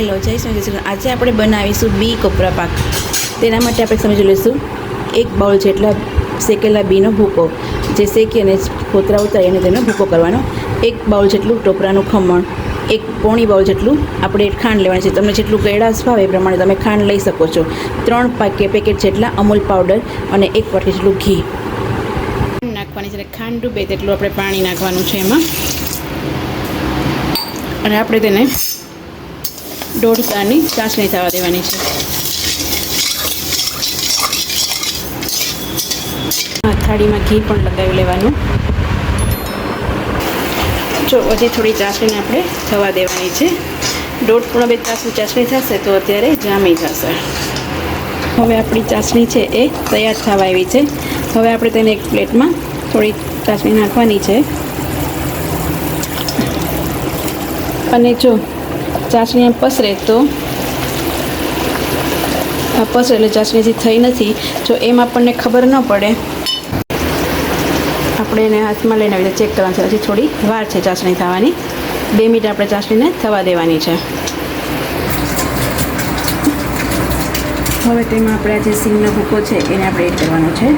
Hello જય શ્રી આજે આપણે બનાવીશું બી કોપરા પાક. તેના માટે આપણે સમજી લઈશું, એક બાઉલ જેટલા શેકેલા બીનો ભૂકો. જે શેકી અને ફોતરા ઉતારી અને તેનો ભૂકો કરવાનો. એક બાઉલ જેટલું ટોપરાનું ખમણ. એક પોણી બાઉલ જેટલું આપણે ખાંડ લેવાની છે. તમને જેટલું ગળાશ ભાવે એ પ્રમાણે તમે ખાંડ લઈ શકો છો. ત્રણ પાકે પેકેટ જેટલા અમૂલ પાવડર અને એક વાટકી જેટલું ઘી. નાખવાની છે. ખાંડ ડૂબે તેટલું આપણે પાણી નાખવાનું છે એમાં. અને આપણે તેને દોઢ તારની ચાસણી થવા દેવાની છે. થાળીમાં ઘી પણ લગાવી લેવાનું. જો, હજી થોડી ચાસણીને આપણે થવા દેવાની છે. દોઢ પૂણા બે તાસની ચાસણી થશે તો અત્યારે જામી થશે હવે આપણી ચાસણી છે એ તૈયાર થવા આવી છે. હવે આપણે તેને એક પ્લેટમાં થોડી ચાસણી નાખવાની છે. અને જો ચાસણી એમ પસરે તો આ પસરે એટલે ચાસણીથી થઈ નથી. જો એમ આપણને ખબર ન પડે, આપણે એને હાથમાં લઈને આવી ચેક કરવાનું છે. હજી થોડી વાર છે ચાસણી થવાની. બે મિનિટ આપણે ચાસણીને થવા દેવાની છે. હવે તેમાં આપણે આ જે સિંગનો ભૂકો છે એને આપણે એડ કરવાનો છે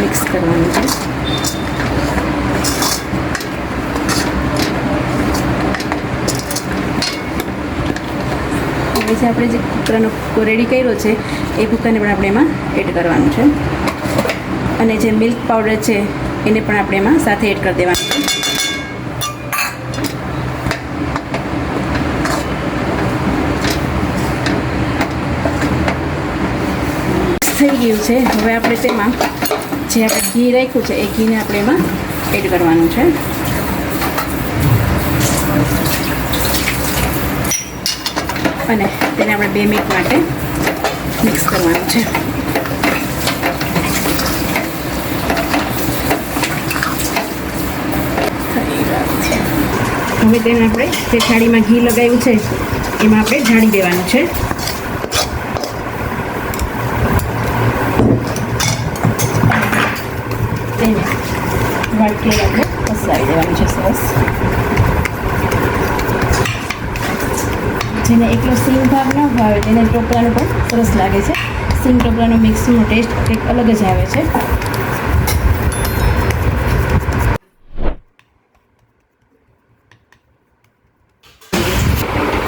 મિક્સ કરવાનું છે હવે જે આપણે જે કૂકરાનો ભૂકો રેડી કર્યો છે, એ કૂકરને પણ આપણે એમાં એડ કરવાનું છે. અને જે મિલ્ક પાવડર છે, એને પણ આપણે એમાં સાથે એડ કરી દેવાનું છે. થઈ ગયું છે. હવે આપણે તેમાં જે આપણે ઘી રાખ્યું છે, એ ઘીને આપણે એમાં એડ કરવાનું છે. અને તેને આપણે બે મિનિટ માટે મિક્સ કરવાનું છે. હવે તેને આપણે જે થાળીમાં ઘી લગાવ્યું છે, એમાં આપણે ઢાળી દેવાનું છે. તેને વાટકી આપણે પસરાવી દેવાનું છે સરસ. જેને એકલો સિંગ ભાગ ન ભાવે તેને ટોપરાનો પણ સરસ લાગે છે. સિંગ ટોપરાનો મિક્સનો ટેસ્ટ કંઈક અલગ જ આવે છે.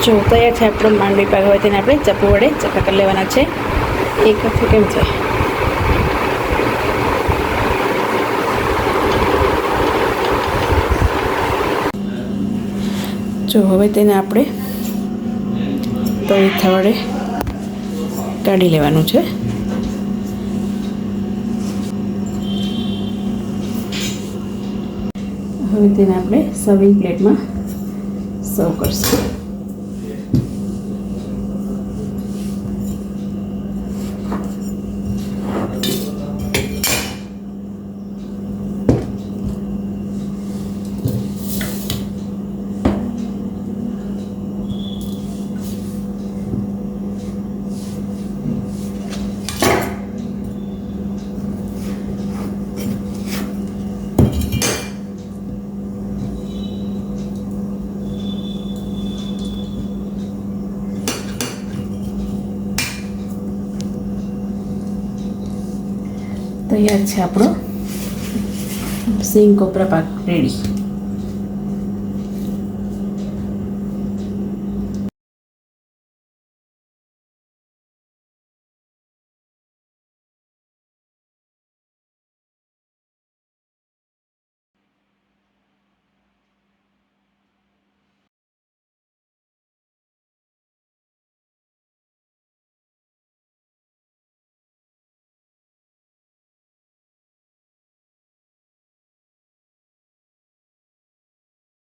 જો તૈયાર છે આપણો માંડવી પાક હોય તેને આપણે ચપ્પુ વડે ચપા કરી લેવાના છે. એક વખત કેમ છે જો હવે તેને આપણે તળી થવાડે કાઢી લેવાનું છે. હવે તેને આપણે સર્વિંગ પ્લેટમાં સર્વ કરશું. તૈયાર છે આપણો. સિંગ કોપરા પાક રેડી